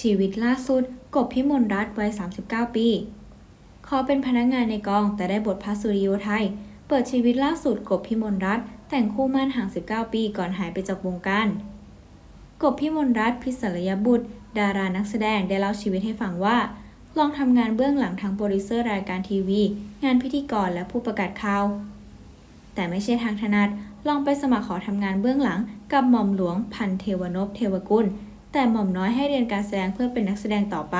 ชีวิตล่าสุด กบพิมลรัตน์วัย 39 ปี ขอเป็นพนักงานในกอง แต่ได้บทพระสุริโยไทย เปิดชีวิตล่าสุด กบพิมลรัตน์แต่งคู่มั่นห่าง 19 ปีก่อนหายไปจากวงการ กบพิมลรัตน์พิศรยบุตร ดารานักแสดงได้เล่าชีวิตให้ฟังว่า ลองทำงานเบื้องหลังทั้งโปรดิวเซอร์รายการทีวี งานพิธีกรและผู้ประกาศข่าว แต่ไม่ใช่ทางถนัด ลองไปสมัครขอทำงานเบื้องหลังกับหม่อมหลวงพันเทวนพเทวกุล แต่หม่อมน้อยให้เรียนการแสดงเพื่อเป็นนักแสดงต่อไป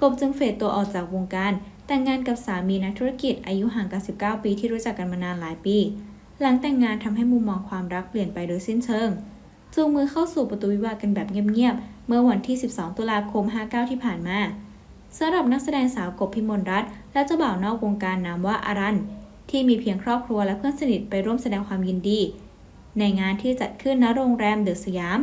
กบจึงเฟดตัวออกจากวงการ แต่งงานกับสามีนักธุรกิจอายุห่างกัน 19 ปีที่รู้จักกันมานานหลายปี หลังแต่งงานทำให้มุมมองความรักเปลี่ยนไปโดยสิ้นเชิง จูงมือเข้าสู่ประตูวิวาห์กันแบบเงียบๆ เมื่อวันที่ 12 ตุลาคม 59 ที่ผ่านมาสำหรับนักแสดงสาวกบพิมลรัตน์และเจ้าบ่าวนอกวงการนามว่าอารันที่มีเพียงครอบครัวและเพื่อนสนิทไปร่วมแสดงความยินดี ในงานที่จัดขึ้นณโรงแรมเดอะสยาม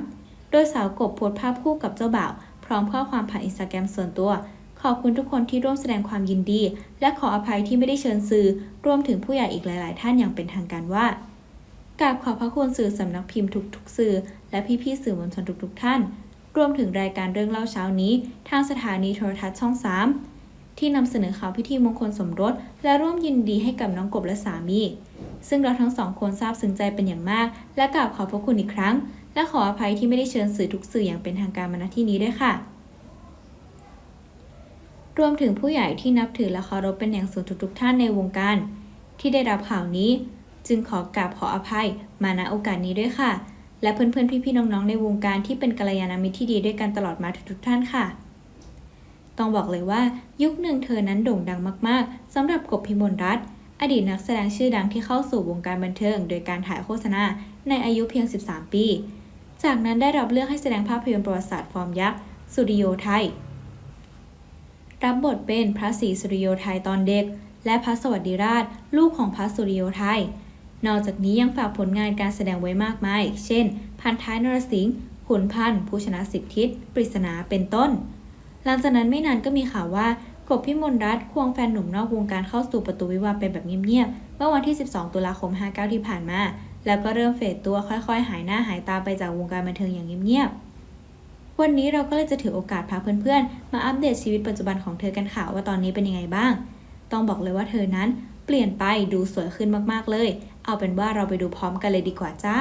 ดยสาวกบโพสต์ภาพคู่กับเจ้าบ่าว พร้อมข้อความผ่านอินสตาแกรมส่วนตัว ขอบคุณทุกคนที่ร่วมแสดงความยินดี และขออภัยที่ไม่ได้เชิญสื่อ รวมถึงผู้ใหญ่อีกหลาย ๆ ท่านอย่างเป็นทางการว่ากราบขอบพระคุณสื่อสำนักพิมพ์ทุก ๆ สื่อ และพี่ ๆ สื่อมวลชนทุก ๆ ท่าน รวมถึงรายการเรื่องเล่าเช้านี้ ทางสถานีโทรทัศน์ช่อง 3 ที่นำเสนอข่าวพิธีมงคลสมรส และร่วมยินดีให้กับน้องกบและสามี ซึ่งเราทั้งสองคนซาบซึ้งใจเป็นอย่างมาก และกราบขอบพระคุณอีกครั้ง และขออภัยที่ไม่ได้เชิญสื่อทุกสื่ออย่างเป็นทางการมาณที่นี้ด้วยค่ะ รวมถึงผู้ใหญ่ที่นับถือและเคารพเป็นอย่างสูงทุกๆท่านในวงการ ที่ได้รับข่าวนี้ จึงขอกราบขออภัยมาณโอกาสนี้ด้วยค่ะ และเพื่อนๆพี่ๆน้องๆในวงการที่เป็นกัลยาณมิตรที่ดีด้วยกันตลอดมาทุกๆท่านค่ะต้องบอกเลยว่ายุคหนึ่งเธอนั้นโด่งดังมากๆสำหรับกบพิมลรัตน์อดีตนักแสดงชื่อดังที่เข้าสู่วงการบันเทิง โดยการถ่ายโฆษณาในอายุเพียง 13 ปี จากนั้นได้รับเลือกให้แสดงภาพยนตร์ประวัติศาสตร์ฟอร์มยักษ์สุริโยไทย รับบทเป็นพระศรีสุริโยไทยตอนเด็ก และพระสวัสดิราช ลูกของพระสุริโยไทย นอกจากนี้ยังฝากผลงานการแสดงไว้มากมาย เช่น พันท้ายนรสิงห์ขุนพันธ์ผู้ชนะสิบทิศ ปริศนาเป็นต้น หลังจากนั้นไม่นานก็มีข่าวว่ากบพิมลรัตน์ควงแฟนหนุ่มนอกวงการเข้าสู่ประตูวิวาห์ไปแบบเงียบๆเมื่อวันที่ 12 ตุลาคม 59 ที่ผ่านมา แล้วก็เริ่มเฟดตัวค่อยๆ หายหน้าหายตาไปจากวงการบันเทิงอย่างเงียบๆ วันนี้เราก็เลยจะถือโอกาสพาเพื่อนๆ มาอัปเดตชีวิตปัจจุบันของเธอกันค่ะว่าตอนนี้เป็นยังไงบ้าง ต้องบอกเลยว่าเธอนั้นเปลี่ยนไปดูสวยขึ้นมากๆเลย เอาเป็นว่าเราไปดูพร้อมกันเลยดีกว่าจ้า